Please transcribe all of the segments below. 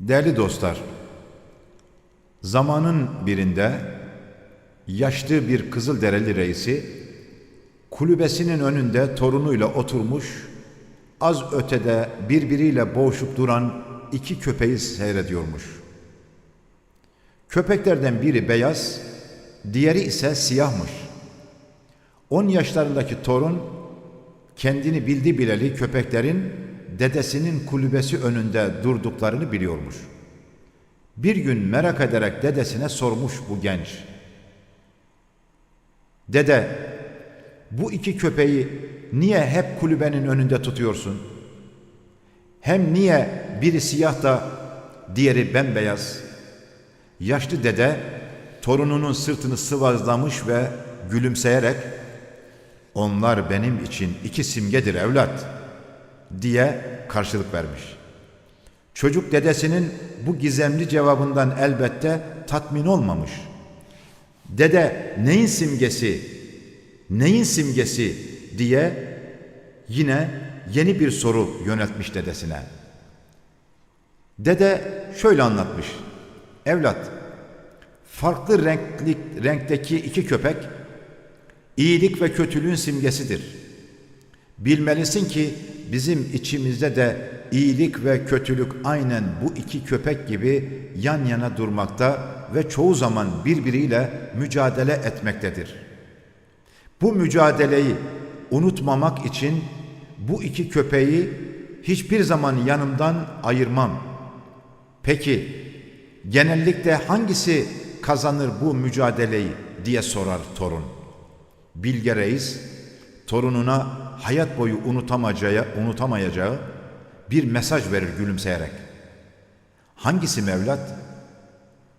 Değerli dostlar, zamanın birinde yaşlı bir Kızılderili reisi kulübesinin önünde torunuyla oturmuş, az ötede birbiriyle boğuşup duran iki köpeği seyrediyormuş. Köpeklerden biri beyaz, diğeri ise siyahmış. 10 yaşlarındaki torun kendini bildi bileli köpeklerin dedesinin kulübesi önünde durduklarını biliyormuş. Bir gün merak ederek dedesine sormuş bu genç. Dede, bu iki köpeği niye hep kulübenin önünde tutuyorsun? Hem niye biri siyah da diğeri bembeyaz? Yaşlı dede torununun sırtını sıvazlamış ve gülümseyerek onlar benim için iki simgedir evlat diye karşılık vermiş. Çocuk dedesinin bu gizemli cevabından elbette tatmin olmamış. Dede neyin simgesi, neyin simgesi diye yine yeni bir soru yöneltmiş dedesine. Dede şöyle anlatmış. Evlat, farklı renkli, renkteki iki köpek iyilik ve kötülüğün simgesidir. Bilmelisin ki bizim içimizde de iyilik ve kötülük aynen bu iki köpek gibi yan yana durmakta ve çoğu zaman birbiriyle mücadele etmektedir. Bu mücadeleyi unutmamak için bu iki köpeği hiçbir zaman yanımdan ayırmam. Peki genellikle hangisi kazanır bu mücadeleyi diye sorar torun. Bilge Reis torununa hayat boyu unutamayacağı, unutamayacağı bir mesaj verir gülümseyerek. Hangisi Mevlat?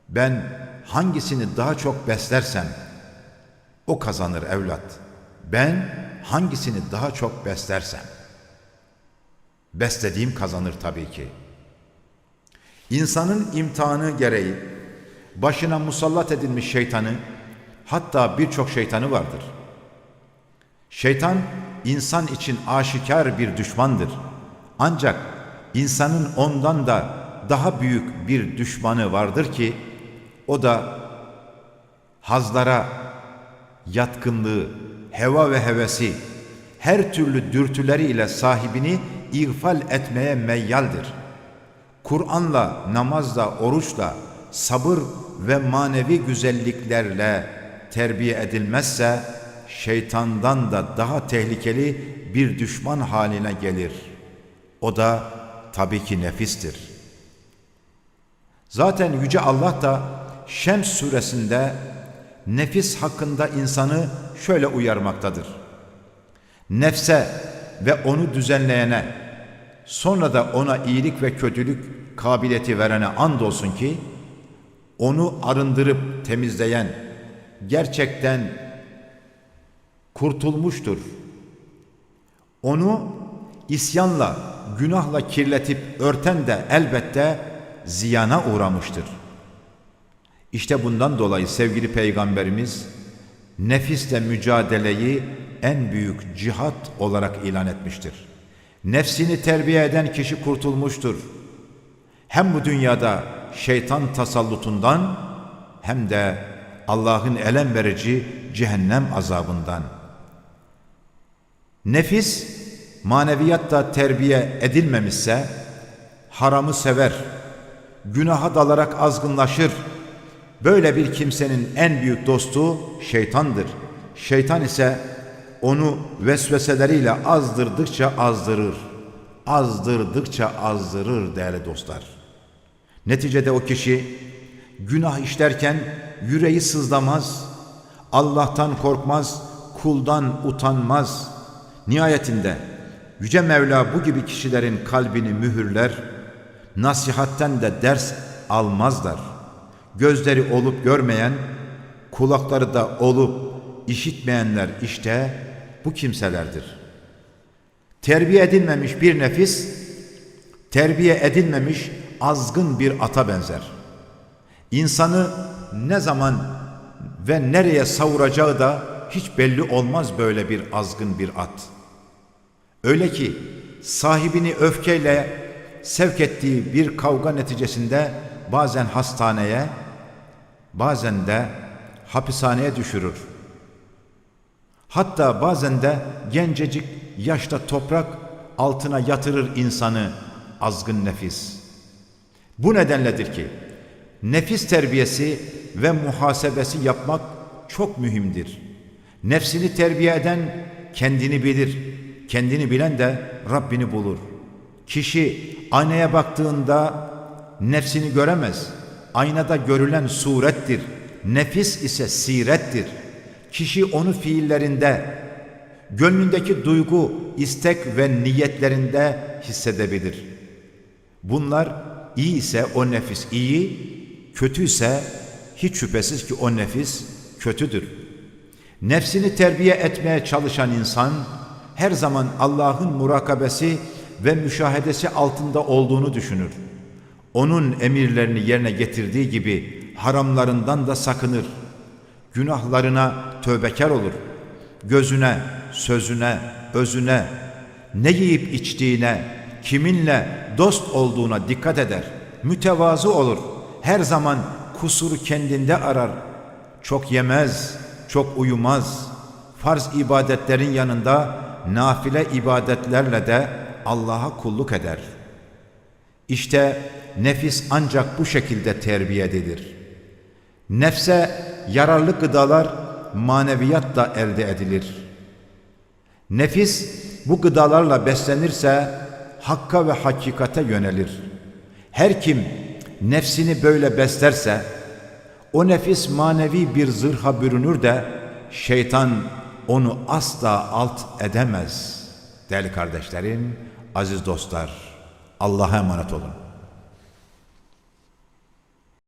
Ben hangisini daha çok beslersem o kazanır evlat. Ben hangisini daha çok beslersem. Beslediğim kazanır tabii ki. İnsanın imtihanı gereği başına musallat edilmiş şeytanı hatta birçok şeytanı vardır. Şeytan insan için aşikar bir düşmandır. Ancak insanın ondan da daha büyük bir düşmanı vardır ki o da hazlara yatkınlığı, heva ve hevesi, her türlü dürtüleriyle sahibini ihfal etmeye meyyaldir. Kur'an'la, namazla, oruçla, sabır ve manevi güzelliklerle terbiye edilmezse şeytandan da daha tehlikeli bir düşman haline gelir. O da tabii ki nefistir. Zaten Yüce Allah da Şems suresinde nefis hakkında insanı şöyle uyarmaktadır. Nefse ve onu düzenleyene, sonra da ona iyilik ve kötülük kabiliyeti verene andolsun ki, onu arındırıp temizleyen, gerçekten kurtulmuştur. Onu isyanla, günahla kirletip örten de elbette ziyana uğramıştır. İşte bundan dolayı sevgili peygamberimiz nefisle mücadeleyi en büyük cihat olarak ilan etmiştir. Nefsini terbiye eden kişi kurtulmuştur. Hem bu dünyada şeytan tasallutundan hem de Allah'ın elem verici cehennem azabından. Nefis maneviyatta terbiye edilmemişse haramı sever, günaha dalarak azgınlaşır. Böyle bir kimsenin en büyük dostu şeytandır. Şeytan ise onu vesveseleriyle azdırdıkça azdırır. Azdırdıkça azdırır değerli dostlar. Neticede o kişi günah işlerken yüreği sızlamaz, Allah'tan korkmaz, kuldan utanmaz. Nihayetinde Yüce Mevla bu gibi kişilerin kalbini mühürler, nasihatten de ders almazlar. Gözleri olup görmeyen, kulakları da olup işitmeyenler işte bu kimselerdir. Terbiye edilmemiş bir nefis, terbiye edilmemiş azgın bir ata benzer. İnsanı ne zaman ve nereye savuracağı da hiç belli olmaz böyle bir azgın bir at. Öyle ki sahibini öfkeyle sevk ettiği bir kavga neticesinde bazen hastaneye, bazen de hapishaneye düşürür. Hatta bazen de gencecik yaşta toprak altına yatırır insanı azgın nefis. Bu nedenledir ki nefis terbiyesi ve muhasebesi yapmak çok mühimdir. Nefsini terbiye eden kendini bilir. Kendini bilen de Rabbini bulur. Kişi aynaya baktığında nefsini göremez. Aynada görülen surettir. Nefis ise sirettir. Kişi onu fiillerinde, gönlündeki duygu, istek ve niyetlerinde hissedebilir. Bunlar iyi ise o nefis iyi, kötü ise hiç şüphesiz ki o nefis kötüdür. Nefsini terbiye etmeye çalışan insan her zaman Allah'ın murakabesi ve müşahedesi altında olduğunu düşünür. Onun emirlerini yerine getirdiği gibi haramlarından da sakınır. Günahlarına tövbekar olur. Gözüne, sözüne, özüne, ne yiyip içtiğine, kiminle dost olduğuna dikkat eder. Mütevazı olur. Her zaman kusuru kendinde arar. Çok yemez, çok uyumaz. Farz ibadetlerin yanında nafile ibadetlerle de Allah'a kulluk eder. İşte nefis ancak bu şekilde terbiye edilir. Nefse yararlı gıdalar maneviyat da elde edilir. Nefis bu gıdalarla beslenirse hakka ve hakikate yönelir. Her kim nefsini böyle beslerse o nefis manevi bir zırha bürünür de şeytan onu asla alt edemez. Değerli kardeşlerim, aziz dostlar, Allah'a emanet olun.